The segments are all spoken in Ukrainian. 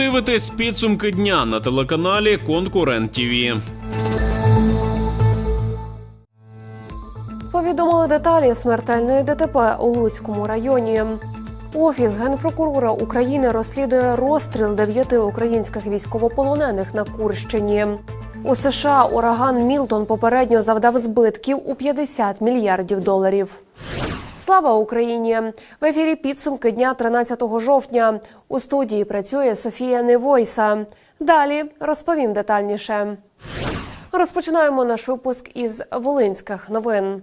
дивитесь підсумки дня на телеканалі Конкурент ТІВІ. Повідомили деталі смертельної ДТП у Луцькому районі. Офіс генпрокурора України розслідує розстріл дев'яти українських військовополонених на Курщині. У США ураган Мілтон попередньо завдав збитків у 50 мільярдів доларів. Слава Україні! В ефірі підсумки дня 13 жовтня. У студії працює Софія Невойса. Далі розповім детальніше. Розпочинаємо наш випуск із Волинських новин.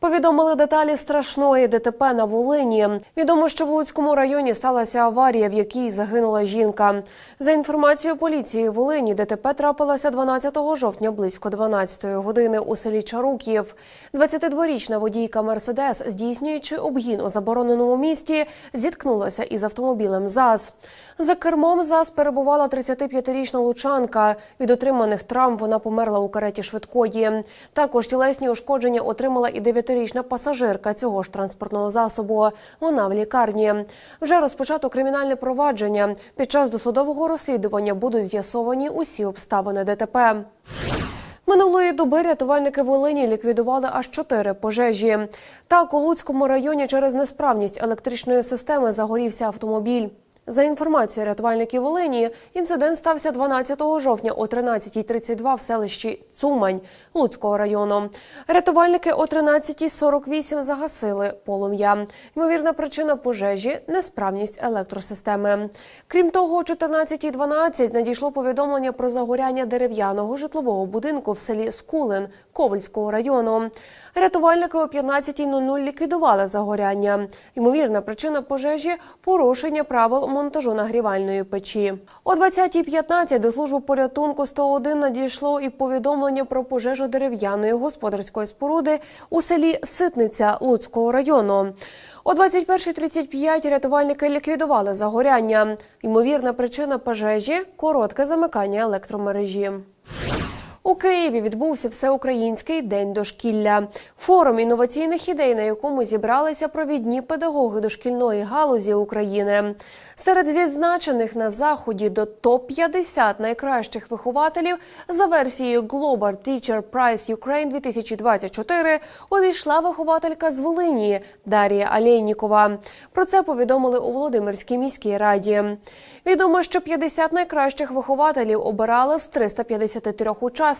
Повідомили деталі страшної ДТП на Волині. Відомо, що в Луцькому районі сталася аварія, в якій загинула жінка. За інформацією поліції Волині, ДТП трапилося 12 жовтня близько 12 години у селі Чаруків. 22-річна водійка Мерседес, здійснюючи обгін у забороненому місті, зіткнулася із автомобілем ЗАЗ. За кермом ЗАЗ перебувала 35-річна лучанка. Від отриманих травм вона померла у кареті швидкої. Також тілесні ушкодження отримала і 9-річна пасажирка цього ж транспортного засобу. Вона в лікарні. Вже розпочато кримінальне провадження. Під час досудового розслідування будуть з'ясовані усі обставини ДТП. Минулої доби рятувальники Волині ліквідували аж чотири пожежі. Так, у Луцькому районі через несправність електричної системи загорівся автомобіль. За інформацією рятувальників Волині, інцидент стався 12 жовтня о 13.32 в селищі Цумань Луцького району. Рятувальники о 13.48 загасили полум'я. Ймовірна причина пожежі несправність електросистеми. Крім того, о 14.12 надійшло повідомлення про загоряння дерев'яного житлового будинку в селі Скулин Ковальського району. Рятувальники о 15.00 ліквідували загоряння. Ймовірна причина пожежі порушення правил монтажу нагрівальної печі. О 20.15 до служби порятунку 101 надійшло і повідомлення про пожежу дерев'яної господарської споруди у селі Ситниця Луцького району. О 21.35 рятувальники ліквідували загоряння. Ймовірна причина пожежі коротке замикання електромережі. У Києві відбувся всеукраїнський день дошкілля. Форум інноваційних ідей, на якому зібралися провідні педагоги дошкільної галузі України. Серед відзначених на заході до топ-50 найкращих вихователів за версією Global Teacher Prize Ukraine 2024 увійшла вихователька з Волині Дарія Алєйнікова. Про це повідомили у Володимирській міській раді. Відомо, що 50 найкращих вихователів обирали з 353 учасників.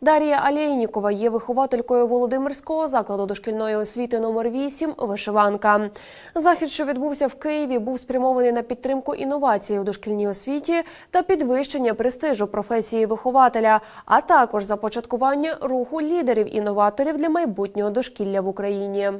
Дар'я Алєйнікова є вихователькою Володимирського закладу дошкільної освіти номер 8 «Вишиванка». Захід, що відбувся в Києві, був спрямований на підтримку інновацій у дошкільній освіті та підвищення престижу професії вихователя, а також започаткування руху лідерів-інноваторів для майбутнього дошкілля в Україні.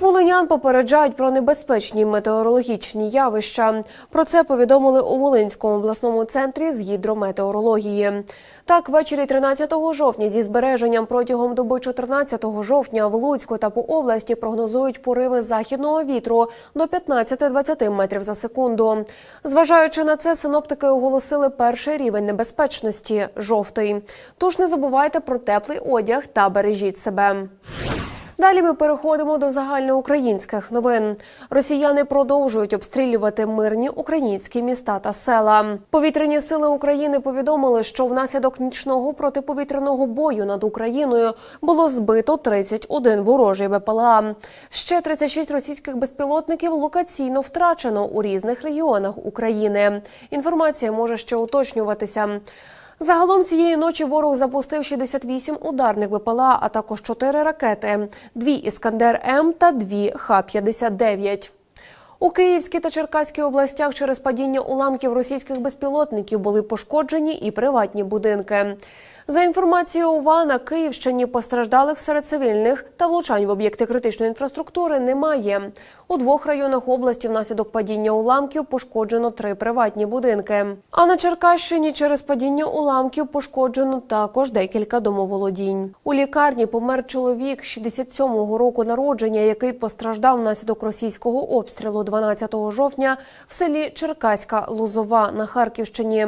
Волинян попереджають про небезпечні метеорологічні явища. Про це повідомили у Волинському обласному центрі з гідрометеорології. Так, ввечері 13 жовтня зі збереженням протягом доби 14 жовтня в Луцьку та по області прогнозують пориви західного вітру до 15-20 метрів за секунду. Зважаючи на це, синоптики оголосили перший рівень небезпечності жовтий. Тож не забувайте про теплий одяг та бережіть себе. Далі ми переходимо до загальноукраїнських новин. Росіяни продовжують обстрілювати мирні українські міста та села. Повітряні сили України повідомили, що внаслідок нічного протиповітряного бою над Україною було збито 31 ворожий БПЛА. Ще 36 російських безпілотників локаційно втрачено у різних регіонах України. Інформація може ще уточнюватися. Загалом цієї ночі ворог запустив 68 ударних БПЛА, а також 4 ракети, дві Іскандер М та дві Х-59. У Київській та Черкаській областях через падіння уламків російських безпілотників були пошкоджені і приватні будинки. За інформацією ОВА, на Київщині постраждалих серед цивільних та влучань в об'єкти критичної інфраструктури немає. У двох районах області внаслідок падіння уламків пошкоджено три приватні будинки. А на Черкащині через падіння уламків пошкоджено також декілька домоволодінь. У лікарні помер чоловік 67-го року народження, який постраждав внаслідок російського обстрілу 12 жовтня в селі Черкаська Лузова на Харківщині.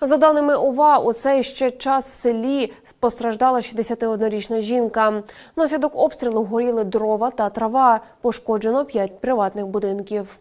За даними ОВА, у цей ще час в селі постраждала 61-річна жінка. Внаслідок обстрілу горіли дрова та трава. Пошкоджено 5 приватних будинків.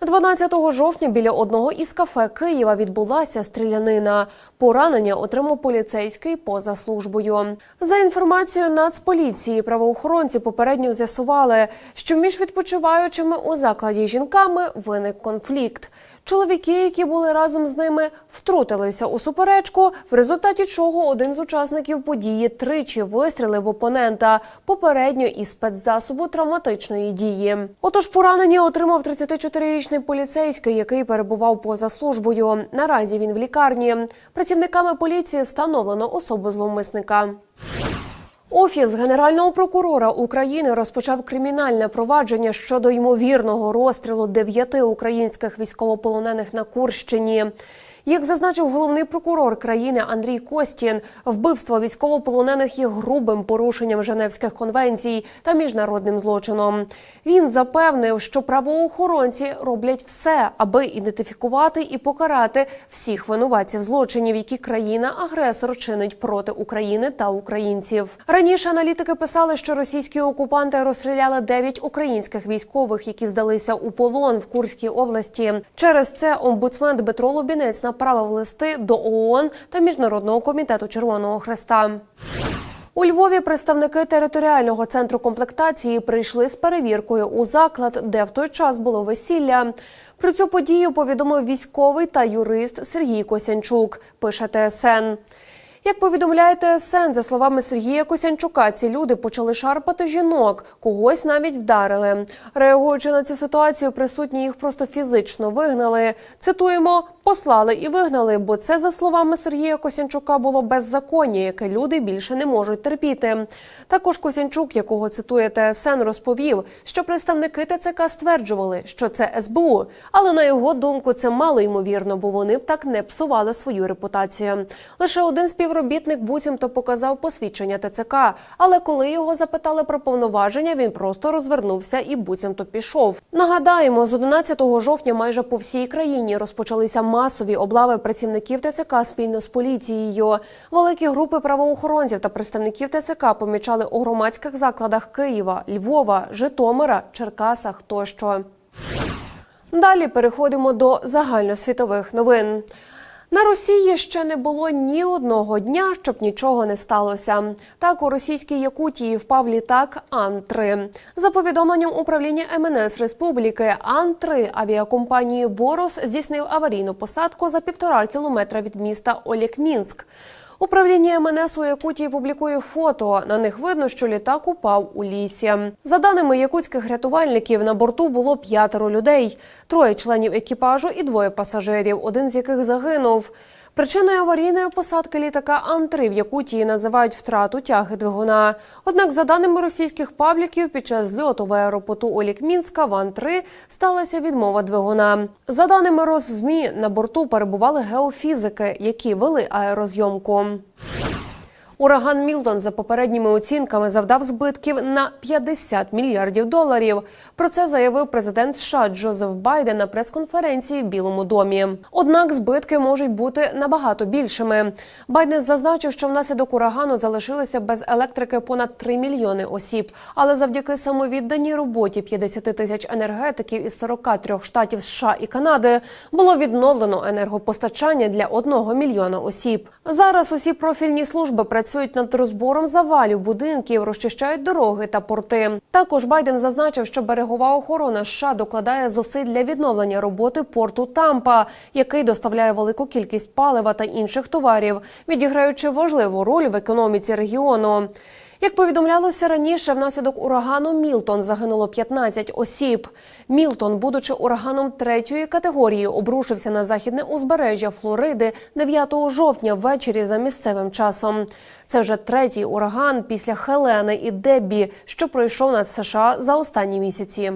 12 жовтня біля одного із кафе Києва відбулася стрілянина. Поранення отримав поліцейський поза службою. За інформацією Нацполіції, правоохоронці попередньо з'ясували, що між відпочиваючими у закладі жінками виник конфлікт. Чоловіки, які були разом з ними, втрутилися у суперечку, в результаті чого один з учасників події тричі вистрілив опонента попередньо із спецзасобу травматичної дії. Отож, поранення отримав 34-річний поліцейський, який перебував поза службою. Наразі він в лікарні. Працівниками поліції встановлено особу зловмисника. Офіс генерального прокурора України розпочав кримінальне провадження щодо ймовірного розстрілу дев'яти українських військовополонених на Курщині. Як зазначив головний прокурор країни Андрій Костін, вбивство військовополонених є грубим порушенням Женевських конвенцій та міжнародним злочином. Він запевнив, що правоохоронці роблять все, аби ідентифікувати і покарати всіх винуватців злочинів, які країна-агресор чинить проти України та українців. Раніше аналітики писали, що російські окупанти розстріляли 9 українських військових, які здалися у полон в Курській області. Через це омбудсмен Дмитро Лубінець направив листи до ООН та Міжнародного комітету Червоного Хреста. У Львові представники територіального центру комплектації прийшли з перевіркою у заклад, де в той час було весілля. Про цю подію повідомив військовий та юрист Сергій Косянчук. Пише ТСН. Як повідомляє ТСН, за словами Сергія Косянчука, ці люди почали шарпати жінок, когось навіть вдарили. Реагуючи на цю ситуацію, присутні їх просто фізично вигнали. Цитуємо, послали і вигнали, бо це, за словами Сергія Косянчука, було беззаконня, яке люди більше не можуть терпіти. Також Косянчук, якого цитує ТСН, розповів, що представники ТЦК стверджували, що це СБУ, але на його думку це мало ймовірно, бо вони б так не псували свою репутацію. Лише один співробітник буцімто показав посвідчення ТЦК, але коли його запитали про повноваження, він просто розвернувся і буцімто пішов. Нагадаємо, з 11 жовтня майже по всій країні розпочалися масові облави працівників ТЦК спільно з поліцією. Великі групи правоохоронців та представників ТЦК помічали у громадських закладах Києва, Львова, Житомира, Черкасах тощо. Далі переходимо до загальносвітових новин. На Росії ще не було ні одного дня, щоб нічого не сталося. Так у російській Якутії впав літак Ан-3. За повідомленням управління МНС Республіки, Ан-3 авіакомпанії Борос здійснив аварійну посадку за півтора кілометра від міста Олєкмінськ. Управління МНС у Якутії публікує фото. На них видно, що літак упав у лісі. За даними якутських рятувальників, на борту було п'ятеро людей: троє членів екіпажу і двоє пасажирів, один з яких загинув. Причиною аварійної посадки літака Ан-3 в Якутії називають втрату тяги двигуна. Однак, за даними російських пабліків, під час зльоту в аеропорту Олік Мінська в Ан-3 сталася відмова двигуна. За даними Росзмі, на борту перебували геофізики, які вели аерозйомку. Ураган Мілтон за попередніми оцінками завдав збитків на 50 мільярдів доларів. Про це заявив президент США Джозеф Байден на прес-конференції в Білому домі. Однак збитки можуть бути набагато більшими. Байден зазначив, що внаслідок урагану залишилися без електрики понад 3 мільйони осіб. Але завдяки самовідданій роботі 50 тисяч енергетиків із 43 штатів США і Канади було відновлено енергопостачання для 1 мільйона осіб. Зараз усі профільні служби працюють над розбором завалів будинків, розчищають дороги та порти. Також Байден зазначив, що берегова охорона США докладає зусиль для відновлення роботи порту Тампа, який доставляє велику кількість палива та інших товарів, відіграючи важливу роль в економіці регіону. Як повідомлялося раніше, внаслідок урагану Мілтон загинуло 15 осіб. Мілтон, будучи ураганом третьої категорії, обрушився на західне узбережжя Флориди 9 жовтня ввечері за місцевим часом. Це вже третій ураган після Хелени і Деббі, що пройшов над США за останні місяці.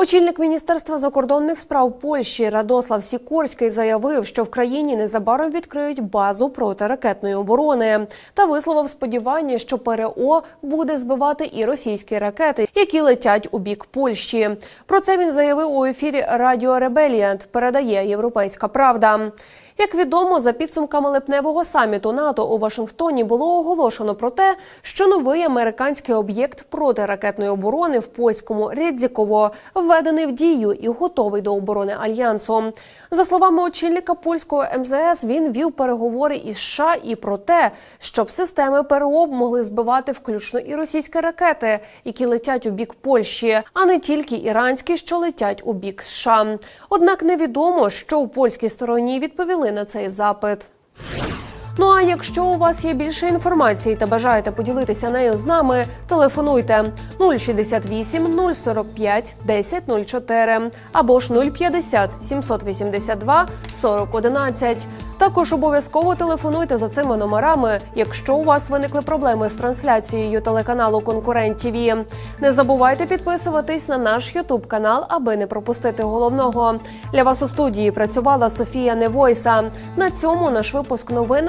Очільник міністерства закордонних справ Польщі Радослав Сікорський заявив, що в країні незабаром відкриють базу протиракетної оборони та висловив сподівання, що ПРО буде збивати і російські ракети, які летять у бік Польщі. Про це він заявив у ефірі Радіо Ребеліант. Передає Європейська Правда. Як відомо, за підсумками липневого саміту НАТО у Вашингтоні було оголошено про те, що новий американський об'єкт протиракетної оборони в польському Рєдзіково введений в дію і готовий до оборони альянсу. За словами очільника польського МЗС, він вів переговори із США і про те, щоб системи ПРО могли збивати включно і російські ракети, які летять у бік Польщі, а не тільки іранські, що летять у бік США. Однак невідомо, що у польській стороні відповіли на цей запит. Ну а якщо у вас є більше інформації та бажаєте поділитися нею з нами, телефонуйте 068 045 1004 або ж 050 782 4011. Також обов'язково телефонуйте за цими номерами, якщо у вас виникли проблеми з трансляцією телеканалу Конкурент ТІВІ. Не забувайте підписуватись на наш Ютуб канал, аби не пропустити головного. Для вас у студії працювала Софія Невойса. На цьому наш випуск новин